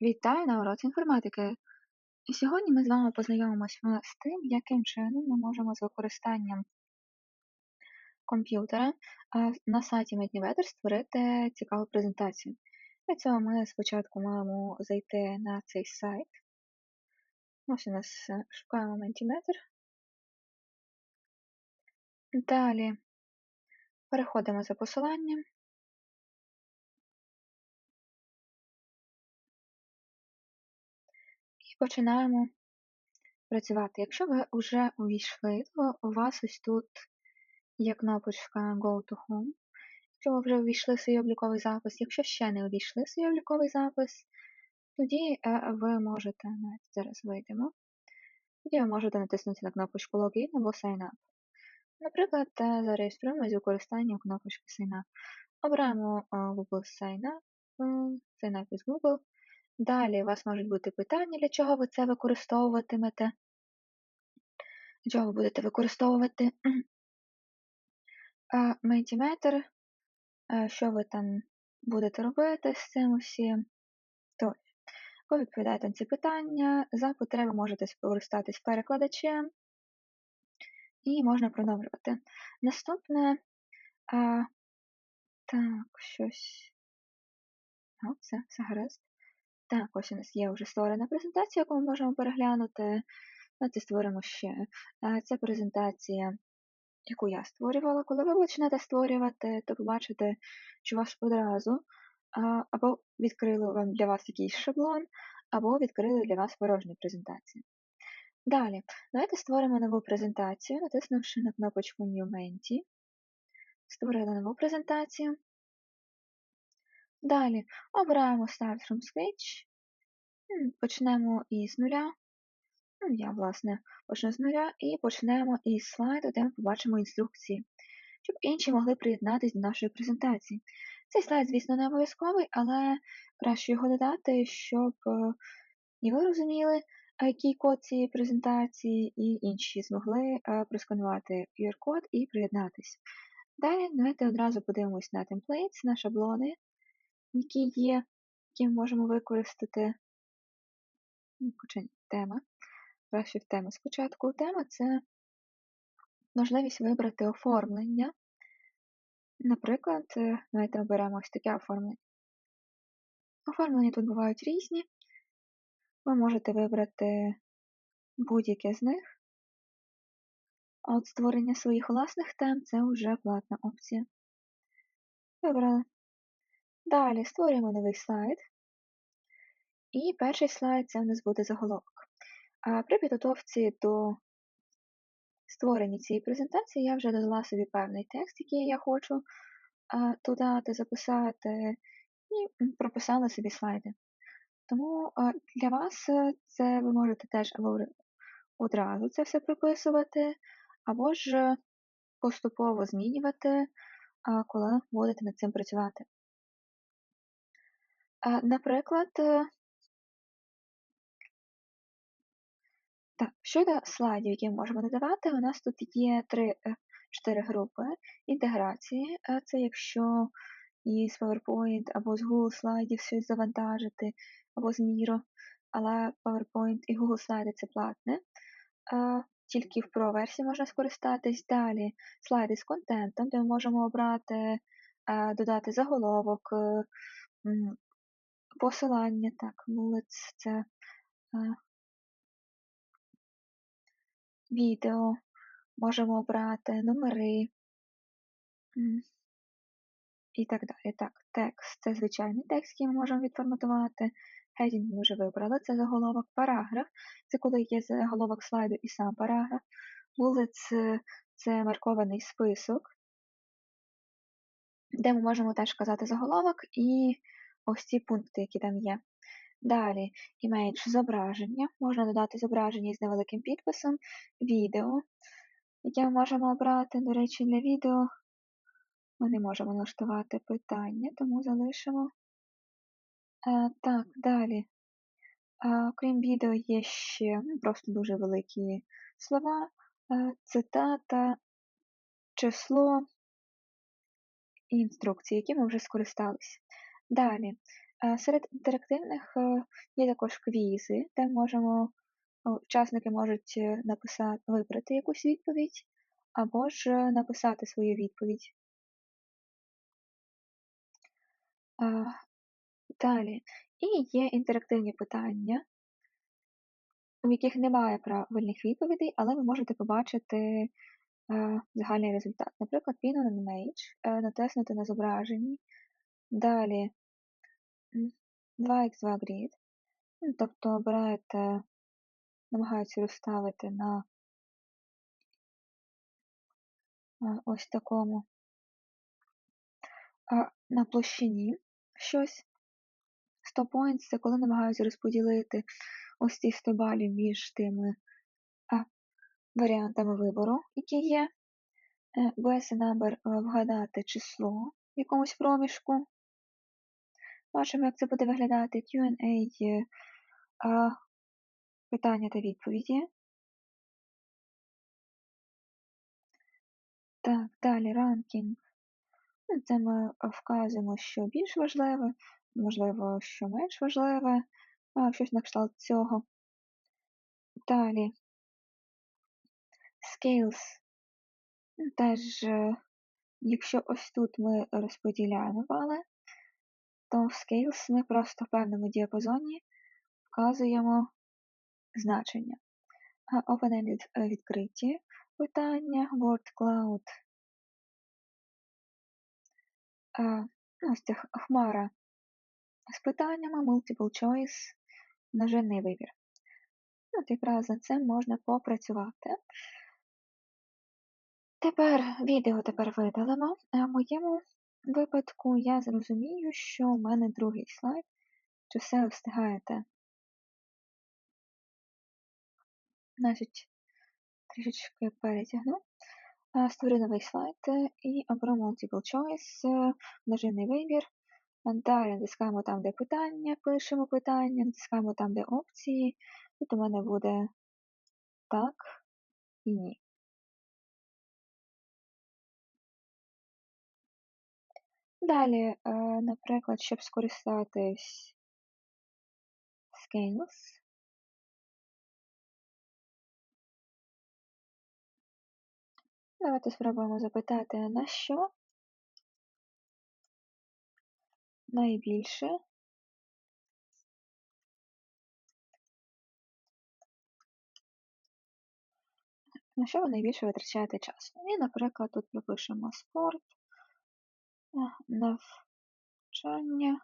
Вітаю на уроці інформатики. Сьогодні ми з вами познайомимося з тим, яким чином ми можемо з використанням комп'ютера на сайті Mednivetter створити цікаву презентацію. Для цього ми спочатку маємо зайти на цей сайт. Ось у нас е, шукаємо Mentimeter. Далі переходимо за посиланням. Починаємо працювати. Якщо ви вже увійшли, то у вас ось тут є кнопочка Go to Home. Якщо ви вже увійшли в свій обліковий запис, якщо ще не увійшли в свій обліковий запис, тоді е, ви можете, навіть зараз вийдемо, тоді ви можете натиснути на кнопочку Login або Sign Up. Наприклад, е, зареєструємо з використанням кнопочки Sign Up. Обираємо е, Google Sign Up, Sign Up із Google. Далі у вас можуть бути питання, для чого ви це використовуватимете. Для чого ви будете використовувати Mentimeter, що ви там будете робити з цим усім. Тобто, ви відповідаєте на ці питання, за потреби можете скористатись перекладачем і можна продовжувати. Наступне, так, щось. О, все, все гаразд. Так, ось у нас є вже створена презентація, яку ми можемо переглянути. Давайте створимо ще. Це презентація, яку я створювала. Коли ви почнете створювати, то побачите, що вас одразу або відкрили вам для вас якийсь шаблон, або відкрили для вас порожню презентацію. Далі, давайте створимо нову презентацію, натиснувши на кнопочку New Menti. Створили нову презентацію. Далі обираємо Start from Scratch. Почнемо із нуля. Ну, я, власне, почну з нуля і почнемо із слайду, де ми побачимо інструкції, щоб інші могли приєднатися до нашої презентації. Цей слайд, звісно, не обов'язковий, але краще його додати, щоб е, і ви розуміли, який код цієї презентації, і інші змогли е, просканувати QR-код і приєднатися. Далі давайте одразу подивимось на templates, на шаблони які є, які ми можемо використати. Ну, тема. Краще в тему спочатку. Тема це можливість вибрати оформлення. Наприклад, давайте оберемо ось таке оформлення. Оформлення тут бувають різні. Ви можете вибрати будь-яке з них. А от створення своїх власних тем це вже платна опція. Вибрали. Далі створюємо новий слайд. І перший слайд це у нас буде заголовок. А При підготовці до створення цієї презентації я вже додала собі певний текст, який я хочу додати, записати, і прописала собі слайди. Тому для вас е, це ви можете теж або одразу це все прописувати, або ж поступово змінювати, коли будете над цим працювати. Наприклад, е, так, щодо слайдів, які ми можемо додавати, у нас тут є три, е, чотири групи інтеграції. Е, це якщо із PowerPoint або з Google слайдів щось завантажити, або з Miro, але PowerPoint і Google слайди це платне. Тільки в Pro версії можна скористатись. Далі слайди з контентом, де ми можемо обрати, додати заголовок, посилання, так, вулиць це е, відео, можемо обрати номери і так далі. Так, текст це звичайний текст, який ми можемо відформатувати. Heading ми вже вибрали, це заголовок параграф, це коли є заголовок слайду і сам параграф. Вулиць це маркований список, де ми можемо теж вказати заголовок і ось ці пункти, які там є. Далі імейдж зображення. Можна додати зображення з невеликим підписом, відео, яке ми можемо обрати. До речі, для відео ми не можемо налаштувати питання, тому залишимо. А, Так, далі. А, Окрім відео, є ще просто дуже великі слова, а, цитата, число і інструкції, які ми вже скористалися. Далі, Е, серед інтерактивних е, є також квізи, де можемо, учасники можуть написати, вибрати якусь відповідь або ж написати свою відповідь. Далі. І є інтерактивні питання, у яких немає правильних відповідей, але ви можете побачити е, загальний результат. Наприклад, Pin on image, е, натиснути на зображенні. Далі 2x2 grid, ну, тобто обираєте, намагаються розставити на е, ось такому на площині щось. 100 points це коли намагаються розподілити ось ці 100 балів між тими варіантами вибору, які є. Guess number вгадати число в якомусь проміжку. Бачимо, як це буде виглядати QA питання та відповіді. Так, далі ранкінг. Ну, це ми вказуємо, що більш важливе, можливо, що менш важливе, щось на кшталт цього. Далі Scales. Теж, е, якщо ось тут ми розподіляємо бали, то в Scales ми просто в певному діапазоні вказуємо значення. Open-ended відкриті питання, Word Cloud. Ось ця хмара з питаннями, Multiple Choice, множинний вибір. От якраз за цим можна попрацювати. Тепер відео тепер видалимо. Моєму випадку я зрозумію, що в мене другий слайд. Чи все встигаєте? Значить, трішечки перетягну. Створю новий слайд і оберу Multiple Choice, множинний вибір. Далі натискаємо там, де питання, пишемо питання, натискаємо там, де опції. Тут у мене буде так і ні. Далі, е, наприклад, щоб скористатись Scales, давайте спробуємо запитати, на що найбільше на що ви найбільше витрачаєте часу. І, наприклад, тут пропишемо спорт, навчання,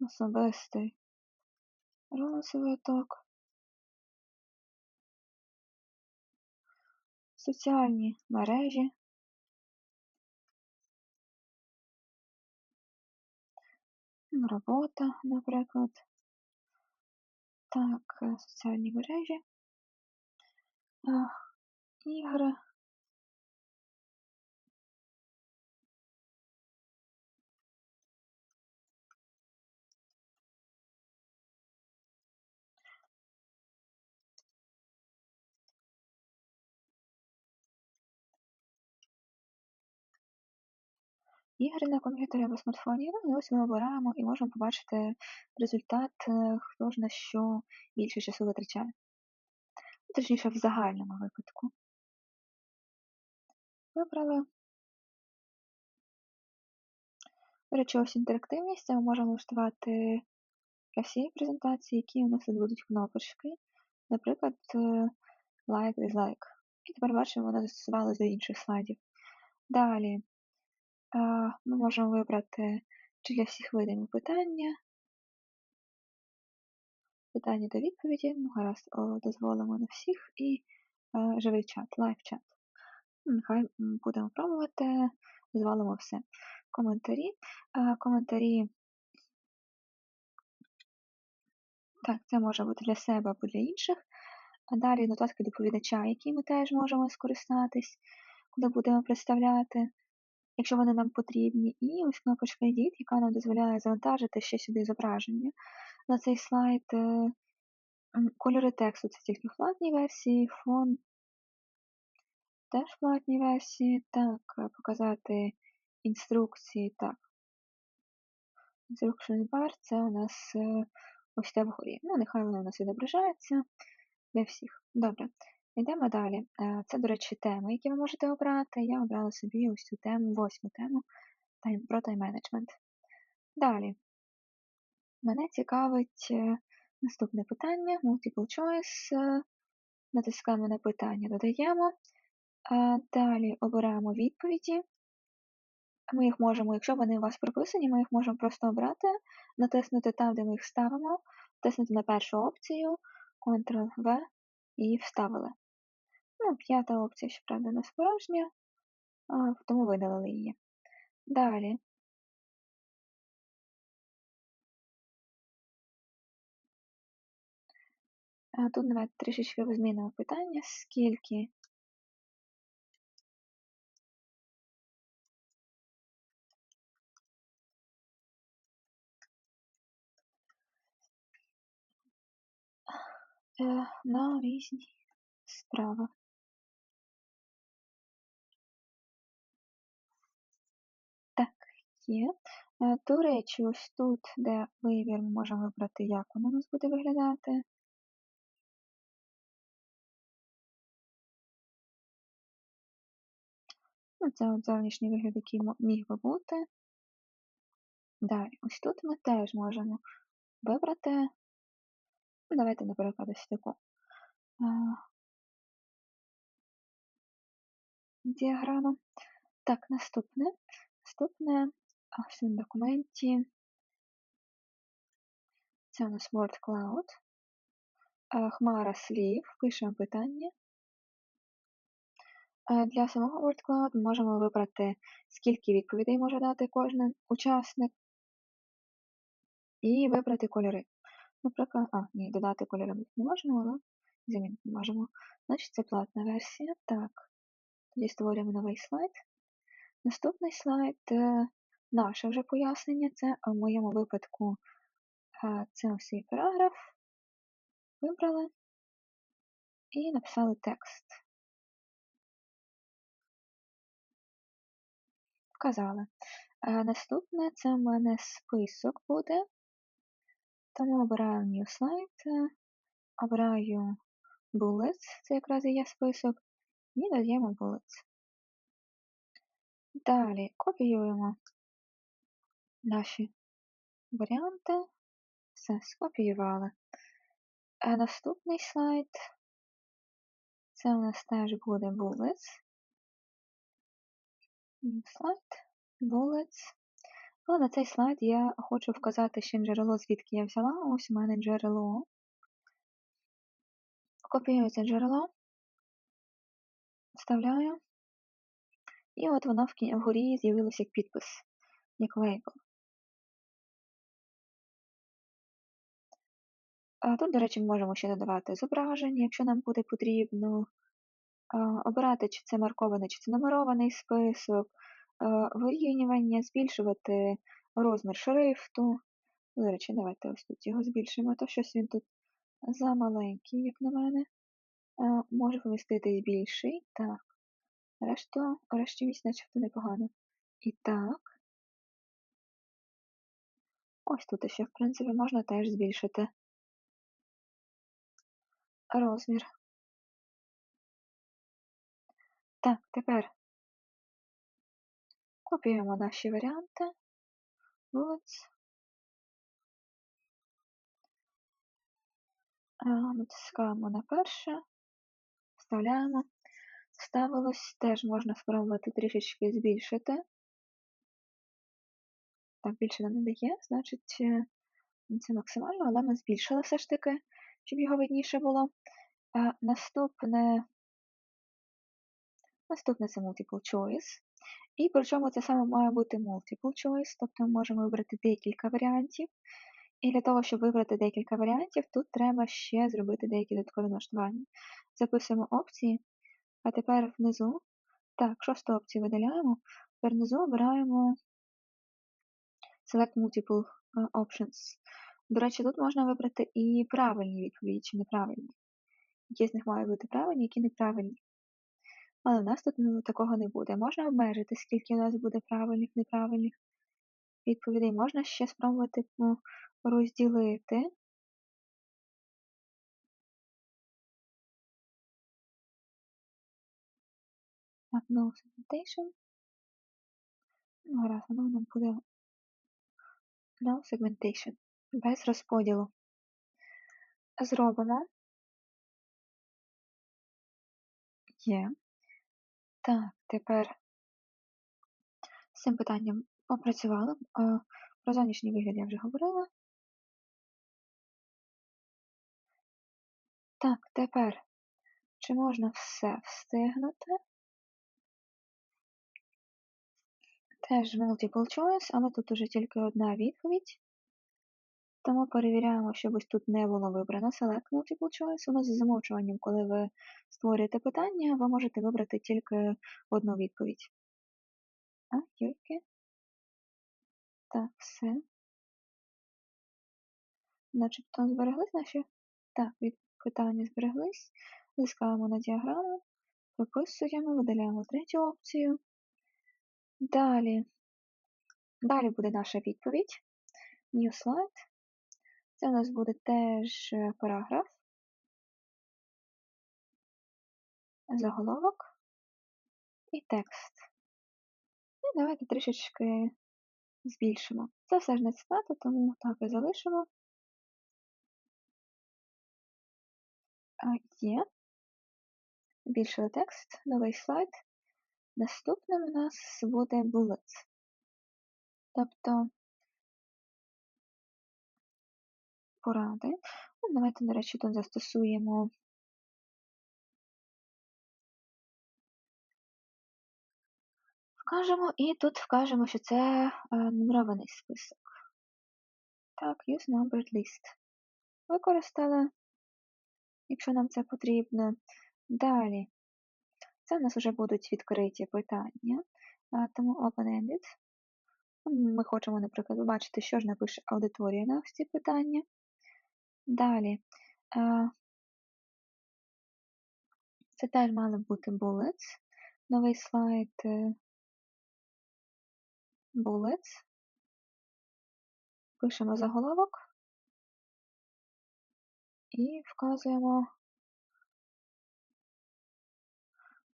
особистий розвиток, соціальні мережі, робота, наприклад. Так, соціальні мережі, ігри. Ігри на комп'ютері або смартфоні, ну і ось ми обираємо і можемо побачити результат, е, хто ж на що більше часу витрачає. Точніше, в загальному випадку. Вибрали. До речі, ось інтерактивність, ми можемо влаштувати для всієї презентації, які у нас тут будуть кнопочки. Наприклад, е, like, dislike. І тепер бачимо, вона застосувалася до інших слайдів. Далі ми можемо вибрати, чи для всіх видимо питання. Питання та відповіді. Ну, гаразд, дозволимо на всіх і живий чат, лайв-чат. Нехай будемо пробувати, дозволимо все. Коментарі. Коментарі. Так, це може бути для себе або для інших. А далі нотатки доповідача, які ми теж можемо скористатись, коли будемо представляти якщо вони нам потрібні, і ось кнопочка Edit, яка нам дозволяє завантажити ще сюди зображення на цей слайд. Е, кольори тексту це тільки в платній версії, фон теж в платній версії. Так, е, показати інструкції. Так. Instructions bar це у нас е, ось те вгорі. Ну, нехай воно у нас відображається для всіх. Добре. Йдемо далі. Е, Це, до речі, теми, які ви можете обрати. Я обрала собі ось цю тему, восьму тему про тайм-менеджмент. Далі. Мене цікавить е, наступне питання: Multiple choice. Е, Натискаємо на питання, додаємо. Далі обираємо відповіді. Ми їх можемо, якщо вони у вас прописані, ми їх можемо просто обрати, натиснути там, де ми їх ставимо, натиснути на першу опцію, Ctrl-V і вставили. Ну, п'ята опція, щоправда, не справжня, тому видалили її. Далі. Тут давайте трішечки змінимо питання, скільки е, на різні справи. Є. Е, до речі, ось тут, де вибір, ми можемо вибрати, як воно у нас буде виглядати. Ну, Це от зовнішній вигляд, який міг би бути. Далі, ось тут ми теж можемо вибрати. Ну, давайте, наприклад, ось таку діаграму. Так, наступне. Наступне в цьому документі. Це у нас Word Cloud. Хмара слів, пишемо питання. Для самого Word Cloud ми можемо вибрати, скільки відповідей може дати кожен учасник, і вибрати кольори. Наприклад, а, ні, додати кольори не можемо, але замінити не можемо. Значить, це платна версія. Так, тоді створюємо новий слайд. Наступний слайд е, наше вже пояснення. Це в моєму випадку е, це цей параграф. Вибрали і написали текст. Вказали. Е, наступне це в мене список буде. Тому обираю New Slide, обираю Bullets, це якраз і є список, і додаємо Bullets. Далі копіюємо наші варіанти. Все, скопіювали. А наступний слайд це у нас теж буде Bullets. Слайд, Bullets. Але на цей слайд я хочу вказати ще джерело, звідки я взяла. Ось у мене джерело. Копіюю це джерело, вставляю. І от воно вгорі з'явилося як підпис, як лейбл. Тут, до речі, ми можемо ще додавати зображення, якщо нам буде потрібно. Обирати, чи це маркований, чи це нумерований список, вирівнювання, збільшувати розмір шрифту. До речі, давайте ось тут його збільшимо, то щось він тут замаленький, як на мене. Може поміститись більший. Так. Решту, решті місць начебто непогано. І так. Ось тут ще, в принципі, можна теж збільшити розмір. Так, тепер копіюємо наші варіанти. Bullets. Натискаємо на перше, вставляємо. Ставилось, теж можна спробувати трішечки збільшити. Так, більше нам не дає, значить е, це максимально, але ми збільшили все ж таки, щоб його видніше було. А Наступне наступне це Multiple Choice. І причому це саме має бути Multiple Choice, тобто ми можемо вибрати декілька варіантів. І для того, щоб вибрати декілька варіантів, тут треба ще зробити деякі додаткові налаштування. Записуємо опції, а тепер внизу, так, шосту опцію видаляємо, тепер внизу обираємо Select Multiple е, Options. До речі, тут можна вибрати і правильні відповіді, чи неправильні. Які з них мають бути правильні, які неправильні. Але в нас тут ну, такого не буде. Можна обмежити, скільки у нас буде правильних, неправильних. відповідей можна ще спробувати ну, розділити. No segmentation. Ну, гаразд, воно нам буде no segmentation. Без розподілу. Зробимо. Є. Так, тепер з цим питанням попрацювали. Про зовнішній вигляд я вже говорила. Так, тепер, чи можна все встигнути? Теж multiple choice, але тут уже тільки одна відповідь. Тому перевіряємо, щоб ось тут не було вибрано Select Multiple Choice. У нас за замовчуванням, коли ви створюєте питання, ви можете вибрати тільки одну відповідь. А, Юрки. Так, все. Начебто збереглись наші? Так, питання збереглись. Лискаємо на діаграму, виписуємо, видаляємо третю опцію. Далі. Далі буде наша відповідь. New slide. Це у нас буде теж параграф, заголовок і текст. І давайте трішечки збільшимо. Це все ж не цитата, тому так і залишимо. Є. Збільшили текст, новий слайд. Наступним у нас буде bullets. Тобто поради. Ну, Давайте, до речі, тут застосуємо вкажемо і тут вкажемо, що це е, нумерований список. Так, use numbered list. Використали, якщо нам це потрібно. Далі. Це у нас вже будуть відкриті питання, тому open-ended. Ми хочемо, наприклад, побачити, що ж напише аудиторія на ці питання. Далі. Це теж мали бути bullets. Новий слайд е, bullets. Пишемо заголовок і вказуємо.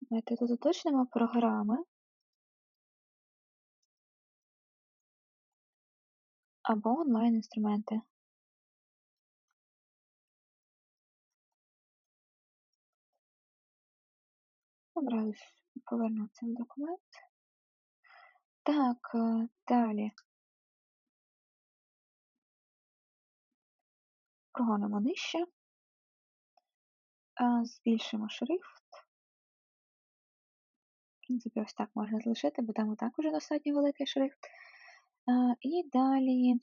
Давайте тут уточнимо програми. Або онлайн-інструменти. Одразу повернутися в документ. Так, е, далі. Прогонимо нижче, збільшимо шрифт. В принципі, ось так можна залишити, бо там і так уже достатньо великий шрифт. І далі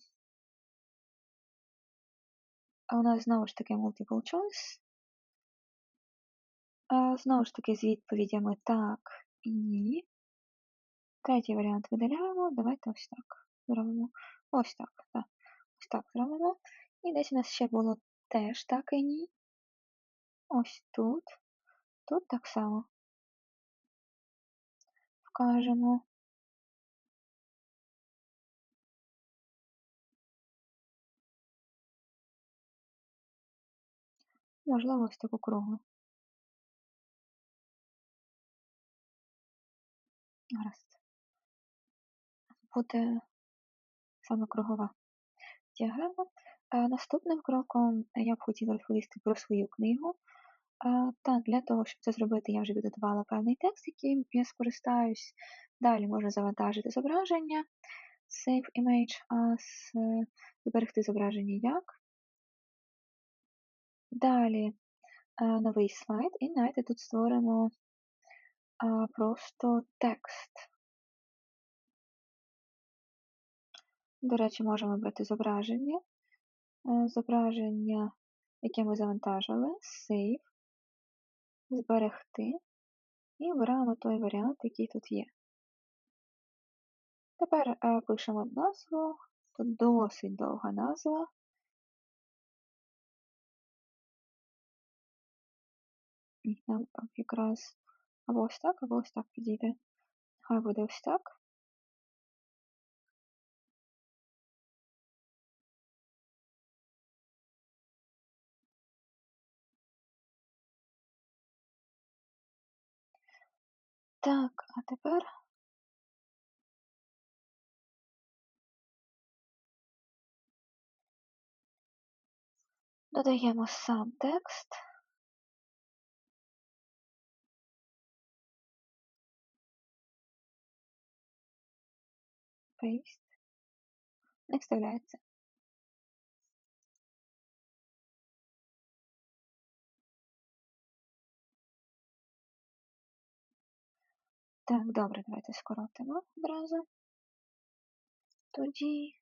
у нас знову ж таки multiple choice. Знову ж таки, з відповідями так і ні. Третій варіант видаляємо. Давайте ось так зробимо. Ось так. так. Ось так зробимо. І десь у нас ще було теж так і ні. Ось тут. Тут так само. Вкажемо. Можливо, ось таку круглу. Гаразд. Буде саме кругова діаграма. Наступним кроком я б хотіла розповісти про свою книгу. Так, для того, щоб це зробити, я вже підготувала певний текст, яким я скористаюсь. Далі можна завантажити зображення, Save Image as, зберегти зображення як. Далі новий слайд, і давайте тут створимо просто текст. До речі, можемо вибрати зображення. Зображення, яке ми завантажили, Save зберегти і обираємо той варіант, який тут є. Тепер е, пишемо назву, тут досить довга назва. Нам якраз або ось так, або ось так підійде. Нехай буде ось так. Так, а тепер. Додаємо сам текст. Paste. Не вставляється. Так, добре, давайте скоротимо одразу. Тоді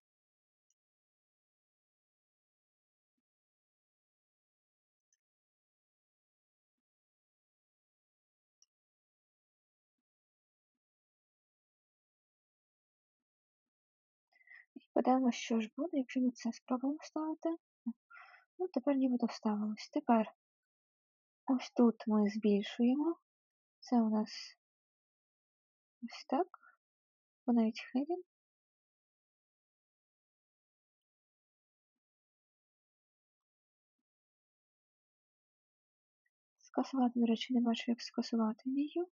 подивимося, що ж буде, якщо ми це спробуємо вставити. Ну, тепер нібито вставилось. Тепер ось тут ми збільшуємо. Це у нас ось так. Бо навіть heading. Скасувати, до речі, не бачу, як скасувати дію.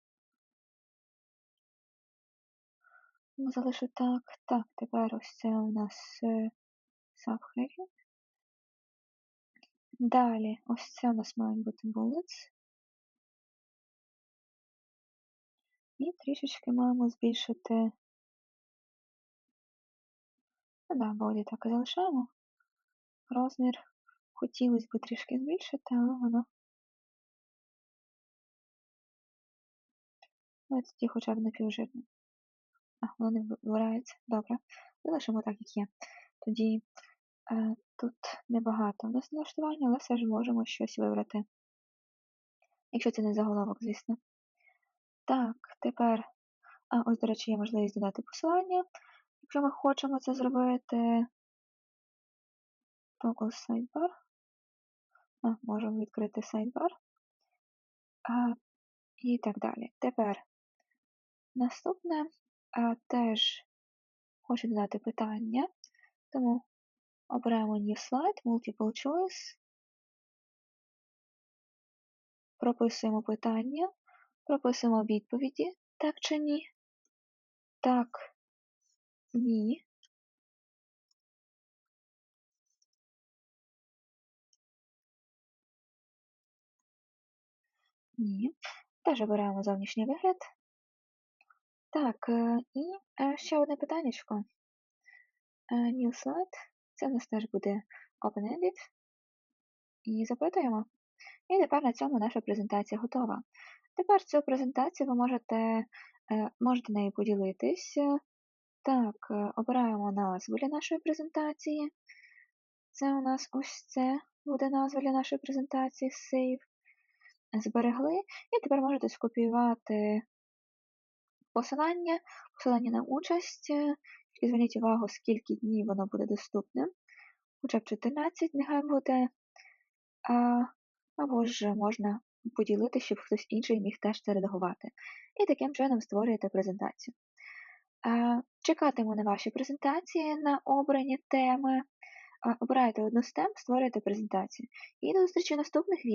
Залишу так. Так, тепер ось це у нас е, subheading. Далі, ось це у нас мають бути bullets. І трішечки маємо збільшити. Ну да, боді так і залишаємо. Розмір хотілося б трішки збільшити, але воно. Ну, тоді хоча б напівжирне. А, воно не вибирається. Добре. Залишимо так, як є. Тоді е, тут небагато у нас налаштування, але все ж можемо щось вибрати. Якщо це не заголовок, звісно. Так, тепер, а ось, до речі, є можливість додати посилання. Якщо ми хочемо це зробити, Toggle Sidebar. А, можемо відкрити Sidebar. А, І так далі. Тепер наступне теж хочу додати питання, тому обираємо New Slide, Multiple Choice, прописуємо питання, прописуємо відповіді, так чи ні. Так, ні. Ні. Теж обираємо зовнішній вигляд. Так, і е, ще одне питаннячко. Е, New slide. Це у нас теж буде Open-Ended. І запитуємо. І тепер на цьому наша презентація готова. Тепер цю презентацію ви можете можете нею поділитися. Так, обираємо назву для нашої презентації. Це у нас ось це буде назва для нашої презентації Save. Зберегли. І тепер можете скопіювати посилання, посилання на участь. І зверніть увагу, скільки днів воно буде доступним. Хоча б 14 нехай буде. А, Або ж можна поділити, щоб хтось інший міг теж це редагувати. І таким чином створюєте презентацію. А, Чекатиму на ваші презентації на обрані теми. Обирайте одну з тем, створюєте презентацію. І до зустрічі в наступних відео.